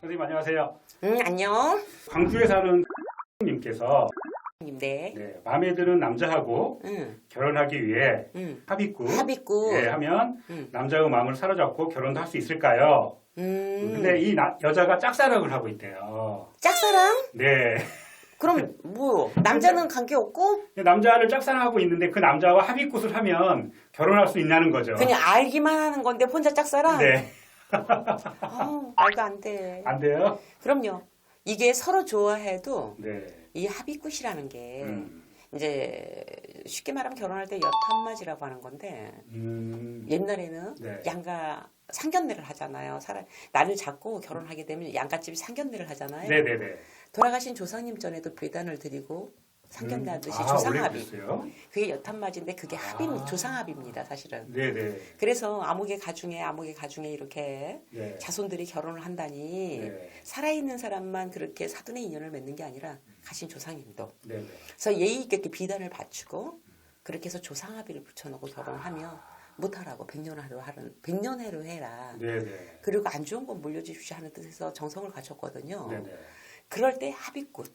선생님 안녕하세요. 응, 안녕. 광주에 사는 님께서 네. 네, 마음에 드는 남자하고 응, 결혼하기 위해 응. 합의구 합의구. 예, 하면 응. 남자의 마음을 사로잡고 결혼도 할 수 있을까요? 음. 근데 이 나- 여자가 짝사랑을 하고 있대요. 짝사랑? 네. 그럼 뭐 남자는 관계 없고 남자를 짝사랑하고 있는데 그 남자와 합의굿을 하면 결혼할 수 있냐는 거죠. 그냥 알기만 하는 건데 혼자 짝사랑? 네. 아우, 말도 안 돼. 안 돼요? 그럼요. 이게 서로 좋아해도 네. 이 합의굿이라는 게 음. 이제 쉽게 말하면 결혼할 때 여탄맞이라고 하는 건데 음. 옛날에는 네. 양가 상견례를 하잖아요. 사람 나를 잡고 결혼하게 되면 양가집이 상견례를 하잖아요. 네네네. 돌아가신 조상님 전에도 배단을 드리고 상견례 하듯이 아. 그랬어요? 그게 여탄맞인데 그게 합의 아. 조상합의입니다, 사실은. 네네. 그래서 아무개 가중에 아무개 가중에 이렇게 네. 자손들이 결혼을 한다니 네. 살아있는 사람만 그렇게 사돈의 인연을 맺는 게 아니라 가신 조상님도. 네네. 그래서 예의 있게 비단을 바치고 그렇게 해서 조상합의를 붙여놓고 결혼하면 못하라고 백년하로 하는 백년해로 해라. 네네. 그리고 안 좋은 건 물려주십시오 하는 뜻에서 정성을 갖췄거든요. 네네. 그럴 때 합의꽃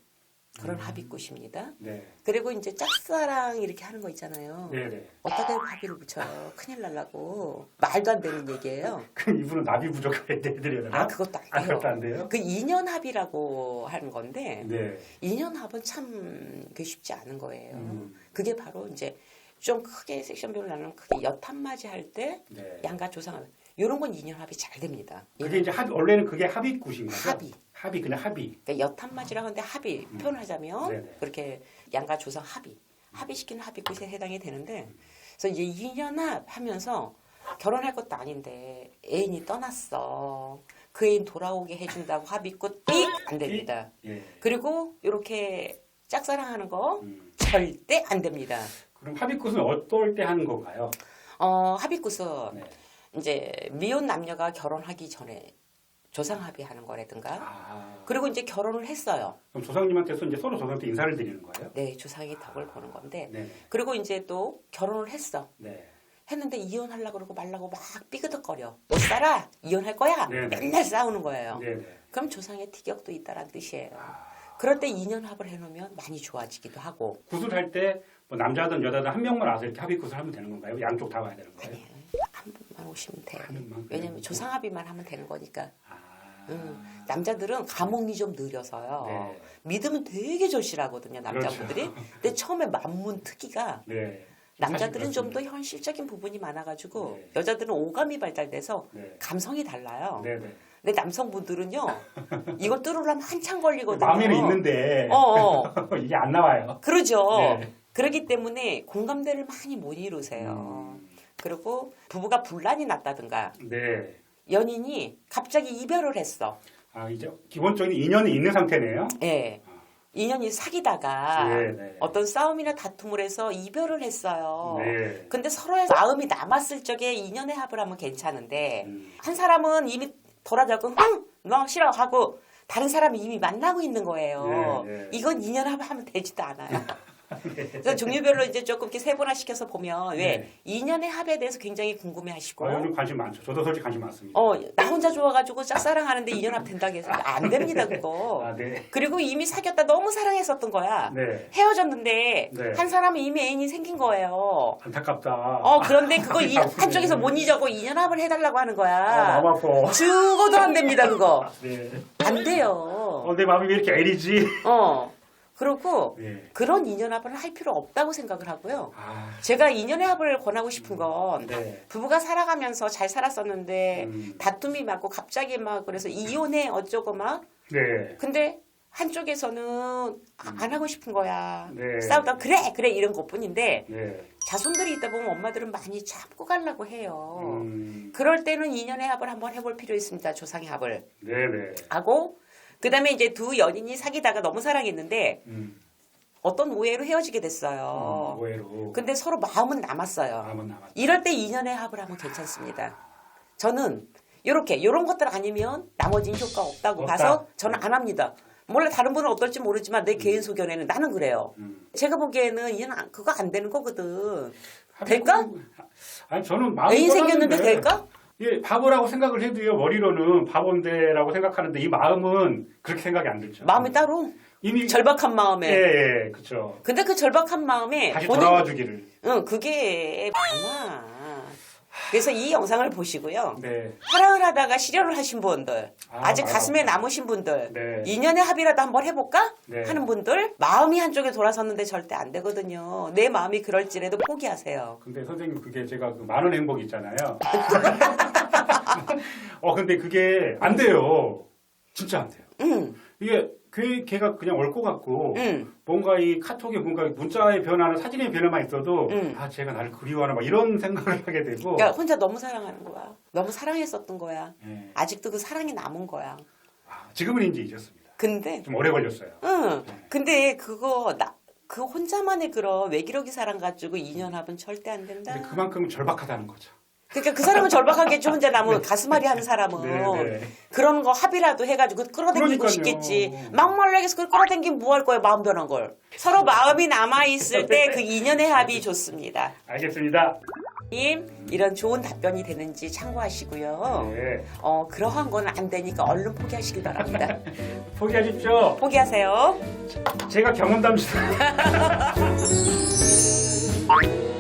그런 음. 합의꽃입니다. 네. 그리고 이제 짝사랑 이렇게 하는 거 있잖아요. 네네. 어디다 대고 합의를 붙여요. 큰일 날라고 말도 안 되는 얘기예요. 그럼 이분은 나비 부족할 때 해드려야 되나? 아 그것도 아, 안 돼요. 그것도 안 돼요? 그 인연합의라고 하는 건데 네. 인연합은 참 그게 쉽지 않은 거예요. 음. 그게 바로 이제 좀 크게 섹션별로 나누면 크게 여탄맞이 할 때 네. 양가 조상합의 이런 건 인연합의 잘 됩니다. 그게 이제 합, 원래는 그게 합의굿인 거죠? 합의. 합의, 그냥 합의. 그러니까 여탄맞이라고 하는데 합의 음. 표현하자면 네네. 그렇게 양가 조상 합의 합의시키는 합의굿에 해당이 되는데 그래서 이제 2년합 하면서 결혼할 것도 아닌데 애인이 떠났어 그 애인 돌아오게 해준다고 합의굿 삑안 됩니다 예. 그리고 이렇게 짝사랑하는 거 음. 절대 안 됩니다 그럼 합의굿은 어떨 때 하는 건가요? 어 합의굿은 네. 이제 미혼 남녀가 결혼하기 전에 조상 합의하는 거라든가 아. 그리고 이제 결혼을 했어요 그럼 조상님한테서 이제 서로 조상한테 인사를 드리는 거예요? 네 조상이 덕을 보는 건데 네. 그리고 이제 또 결혼을 했어. 네. 했는데 이혼하려고 그러고 말라고 막 삐그덕거려. 못 살아? 이혼할 거야? 네 네. 맨날 싸우는 거예요. 네. 네. 그럼 조상의 티격도 있다란 뜻이에요. 아. 그럴 때 인연합을 해놓으면 많이 좋아지기도 하고. 굿을 할때 뭐 남자든 여자든 한 명만 와서 이렇게 합의굿을 하면 되는 건가요? 양쪽 다 와야 되는 거예요? 아니에요. 한 분만 오시면 돼. 한 명만? 왜냐면 조상합의만 하면 되는 거니까. 아. 음, 남자들은 감옥이 좀 느려서요. 네. 믿으면 되게 절실하거든요, 남자분들이. 그렇죠. 근데 처음에 만문 특기가 네. 남자들은 좀 더. 현실적인 부분이 많아가지고 네. 여자들은 오감이 발달돼서 네. 감성이 달라요. 네. 네. 근데 남성분들은요, 이걸 뚫으려면 한참 걸리거든요. 마음에는 있는데 어, 어. 이게 안 나와요. 그러죠. 네. 그렇기 때문에 공감대를 많이 못 이루세요. 음. 그리고 부부가 분란이 났다든가 네. 연인이 갑자기 이별을 했어. 아 이제 기본적인 인연이 있는 상태네요. 예. 인연이 사귀다가 네, 네. 어떤 싸움이나 다툼을 해서 이별을 했어요. 네. 근데 서로의 마음이 남았을 적에 인연의 합을 하면 괜찮은데 음. 한 사람은 이미 돌아자고 흥! 너 싫어 하고 다른 사람이 이미 만나고 있는 거예요. 네, 네. 이건 인연 합 하면 되지도 않아요. 그래서 종류별로 이제 조금 이렇게 세분화 시켜서 보면 왜 네. 인연의 합에 대해서 굉장히 궁금해 하시고 어, 요즘 관심 많죠. 저도 솔직히 관심 많습니다. 어, 나 혼자 좋아가지고 짝사랑하는데 인연합 된다고 해서 안 됩니다, 그거. 아, 네. 그리고 이미 사귀었다 너무 사랑했었던 거야. 네. 헤어졌는데 네. 한 사람은 이미 애인이 생긴 거예요. 안타깝다. 어, 그런데 그거 이, 아프네. 한쪽에서 못 잊어고 인연합을 해달라고 하는 아, 거야. 마음 아파. 죽어도 안 됩니다, 그거. 네. 안 돼요. 어, 내 마음이 왜 이렇게 애리지? 어. 그리고 네. 그런 인연합을 할 필요 없다고 생각을 하고요. 아, 제가 인연의 합을 권하고 싶은 건 네. 부부가 살아가면서 잘 살았었는데 음. 다툼이 많고 갑자기 막 그래서 이혼해 어쩌고 막 네. 근데 한쪽에서는 아, 안 하고 싶은 거야. 네. 싸우다 그래 그래 이런 것뿐인데 네. 자손들이 있다 보면 엄마들은 많이 참고 가려고 해요. 음, 그럴 때는 인연의 합을 한번 해볼 필요 있습니다. 조상의 합을 네네. 하고 그 다음에 이제 두 연인이 사귀다가 너무 사랑했는데 음, 어떤 오해로 헤어지게 음, 됐어요. 오해로. 근데 서로 마음은 남았어요. 마음은 남았다. 이럴 때 인연의 합을 하면 괜찮습니다. 저는 이렇게 이런 것들 아니면 나머지는 효과 없다고 없다. 봐서 저는 안 합니다. 몰라 다른 분은 어떨지 모르지만 내 개인 소견에는 나는 그래요. 음. 제가 보기에는 이는 안- 그거 안 되는 거거든. 될까? 아니 저는 마음 애인 생겼는데 될까? 예, 바보라고 생각을 해도요 머리로는 바본데라고 생각하는데 이 마음은 그렇게 생각이 안 들죠. 마음이 따로 이미 절박한 마음에. 예, 예, 그렇죠. 근데 그 절박한 마음에 다시 본인- 돌아와 주기를. 응, 그게 많아. 그래서 이 영상을 보시고요. 네. 사랑을 하다가 실현을 하신 분들, 아, 아, 직. 가슴에 남으신 분들, 네. 인연의 합의라도 한번 해볼까? 네. 하는 분들, 마음이 한쪽에 돌아섰는데 절대 안 되거든요. 내 마음이 그럴지라도 포기하세요. 근데 선생님 그게 제가 그 만원 행복 있잖아요. 어 근데 그게 안 돼요. 진짜 안 돼요. 응, 이게 걔, 걔가 그냥 올 것 같고 응, 뭔가 이 카톡에 뭔가 문자의 변화나 사진의 변화만 있어도 음. 아 제가 나를 그리워하나 막 이런 생각을 하게 되고 그러니까 혼자 너무 사랑하는 거야. 너무 사랑했었던 거야. 예. 아직도 그 사랑이 남은 거야. 아, 지금은 이제 잊었습니다. 근데, 좀 오래 걸렸어요. 응, 근데 그거, 나, 그 혼자만의 그런 외기록이 사랑 가지고 인연합은 절대 안 된다. 근데 그만큼 절박하다는 거죠. 그러니까 그 사람은 절박하겠지 혼자 남은 가슴앓이 하는 사람은 네, 네. 그런 거 합의라도 해가지고 끌어당기고 그러니까요. 싶겠지 막말라게서 그걸 끌어당기면 뭐 할 거야 마음 변한 걸 서로 마음이 남아 있을 때 그 인연의 합의 좋습니다 알겠습니다. 님 이런 좋은 답변이 되는지 참고하시고요 네. 어 그러한 건 안 되니까 얼른 포기하시기 바랍니다 포기하십시오. 포기하세요 제가 경험담 시